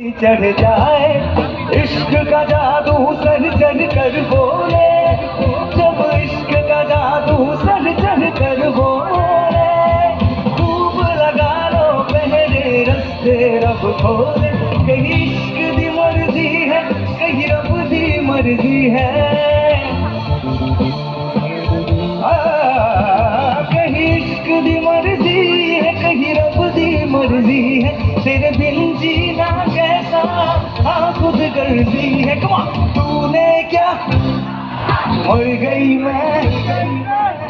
चढ़ जाए, इश्क का जादू सर चढ़ कर बोले। जब इश्क का जादू सर चढ़ कर बोले, खूब लगा लो पहले रस्ते रब खोले। कहीं इश्क दी मर्ज़ी है, कहीं रब दी मर्ज़ी है। कहीं इश्क दी मर्ज़ी है, कहीं रब दी मर्ज़ी है। तेरे कैसा हाँ दी है। कमा तूने क्या? मर गई मैं।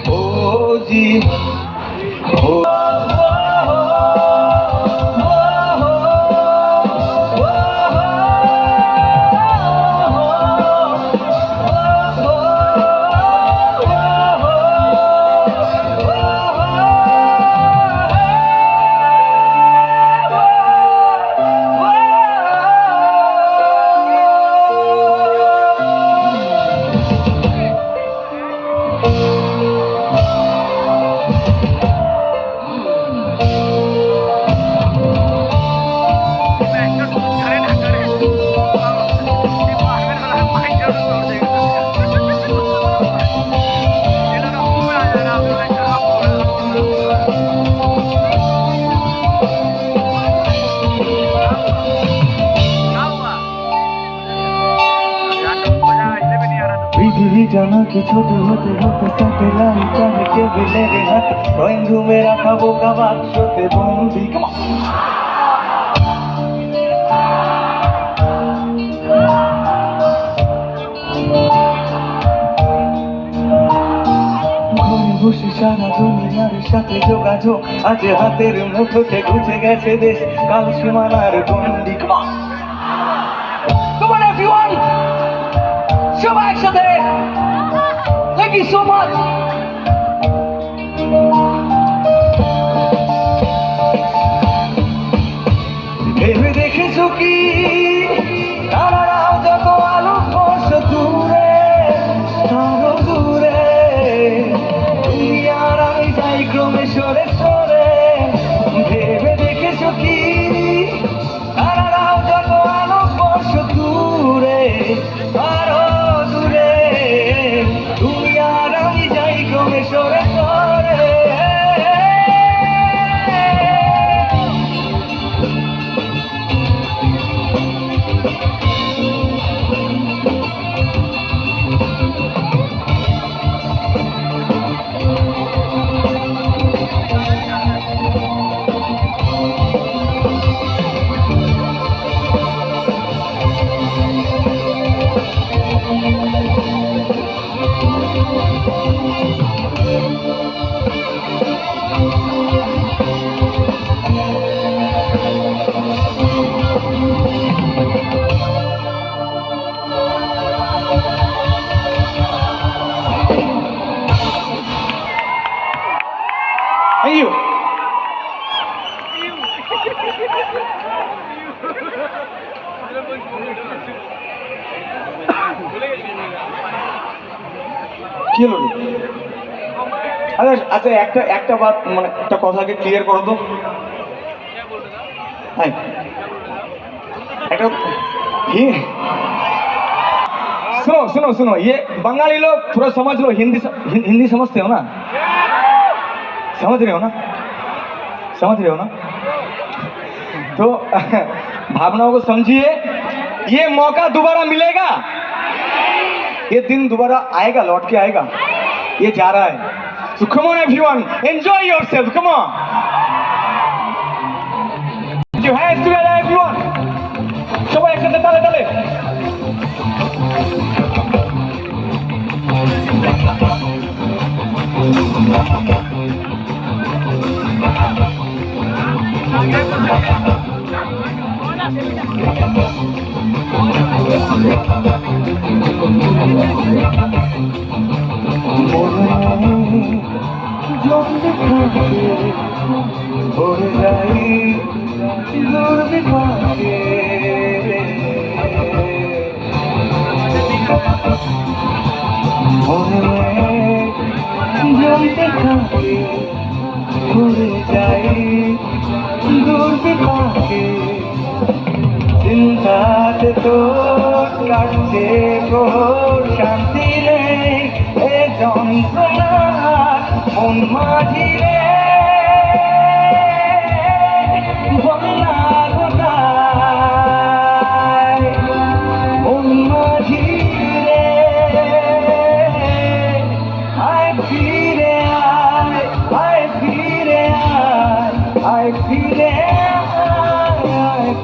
ओ जी। ओ, পৃথিবী জানা কি ছোট হতে হতে স্যাটেলাইট আমি টেবিলের হাতে। ড্রয়িং রুমে রাখা বোকা বাক্সতে বন্দি। সারা দুনিয়ার সাথে যোগাযোগ আজ হাতের মুঠোতে ঘুচে গেছে দেশ কাল সীমানার গন্ডি ভেবে দেখেছ কি কি হলো রে? আচ্ছা আচ্ছা একটা একটা বাত মানে একটা কথাকে ক্লিয়ার করো তো হ্যাঁ একটা ये सुनो सुनो सुनो ये बंगाली लोग थोड़ा समझ लो हिंदी हि- हिंदी समझते हो ना समझ रहे हो ना समझ रहे हो ना तो भावनाओं को समझिए ये मौका दोबारा मिलेगा ये दिन दोबारा आएगा लौट के आएगा ये जा रहा है so come on everyone enjoy yourself come on Put your hands together everyone সবাই একসাথে তালে তালে ভরে যাই বিভাগে মনে জমতে থাকে ভরে যাই দূর বিভাগে দিন তো কাটছে প্রহর শান্তি নেই, এ যন্ত্রণা মন মাঝি রে বন্যা কোথায় মন মাঝি রে আয় ফিরে আয় আয় ফিরে আয় আয় ফিরে কারা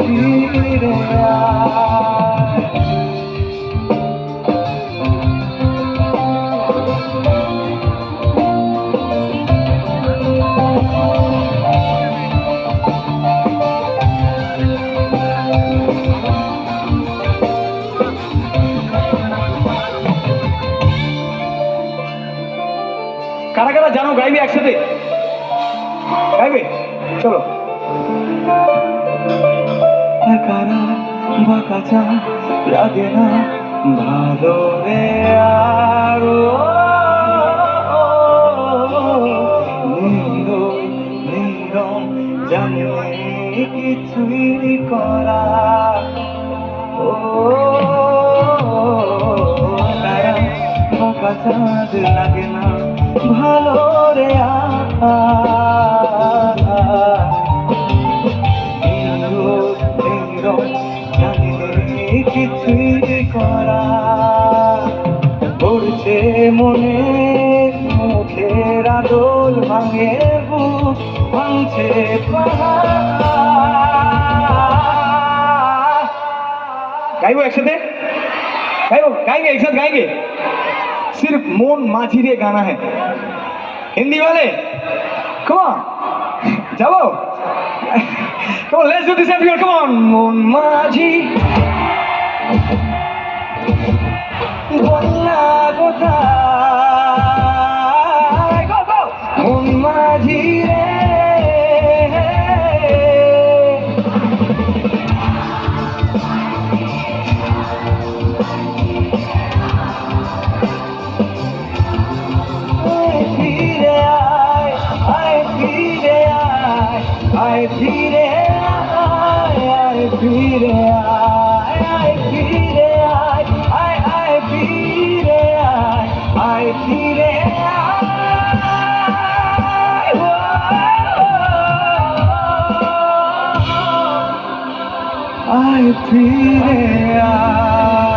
কারা জানো গাইবে একসাথে? গাইবে? চলো। কারা বাঁকা চা লাগে না, ভালো রে আরও নীরব নীরব জানে কিছুই করা। ও ফাঁকা চাঁদ লাগে না, ভালো রে আ গাইবো একসাথে गाइबो गाएंगे एक साथ गाएंगे सिर्फ मोन माझी रे गाना है हिंदी वाले कम ऑन जाओ come on let's do this everyone come on मोन माझी বন্যা কোথায় আয় ফিরে আয় আয় ফিরে আয় আয় ফিরে আয় আয় আয় ফিরে আয় আয় ফিরে আয় ফিরে আয়।